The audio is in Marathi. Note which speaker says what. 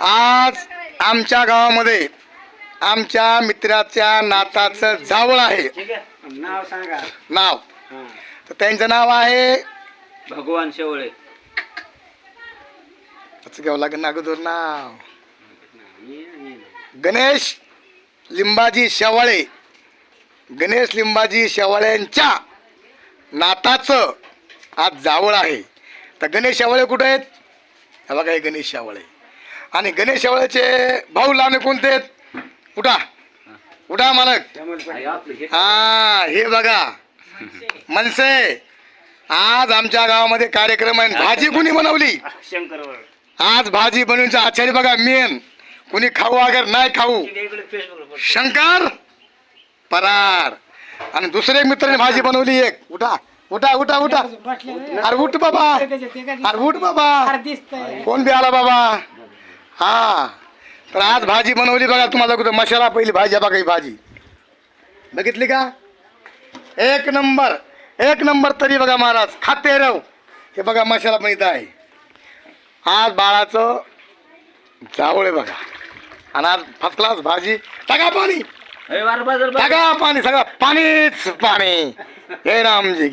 Speaker 1: आज आमच्या गावामध्ये आमच्या मित्राच्या नाताचं जावळ आहे.
Speaker 2: नाव सांगा.
Speaker 1: नाव. तर त्यांचं नाव आहे
Speaker 2: भगवान शेवळे.
Speaker 1: त्याचं घ्यावं लागेल ना अगोदर नाव. गणेश लिंबाजी शेवाळे. गणेश लिंबाजी शेवाळ्यांच्या नाताचं आज जावळ आहे. तर गणेश शेवाळे कुठे आहेत? हे बघा हे गणेश शेवाळे. आणि गणेश भाऊ लहान कोणते आहेत? उठा. उठा मालक. हा हे बघा. मनसे. आज आमच्या गावामध्ये कार्यक्रम आहे. भाजी कुणी बनवली? आज भाजी बनवून आचार्य बघा मेन. कुणी खाऊ अगर नाही खाऊ. शंकर? परार. आणि दुसरे मित्राने भाजी बनवली एक. उठा. उठा उठा उठा. अरे उठ बाबा. अरे उठ बाबा. कोण बी आला बाबा? हा. तर आज भाजी बनवली बघा तुम्हाला कुठं मसाला पहिली भाजी बघा ही भाजी. बघितली का? एक नंबर एक नंबर तरी बघा महाराज खाते राव. हे बघा मसाला पण इथं आहे. आज बाळाचं जावळ आहे बघा. आणि आज फर्स्ट क्लास भाजी. टाका पाणी. टाका पाणी सगळं. पाणीच पाणी. हे रामजी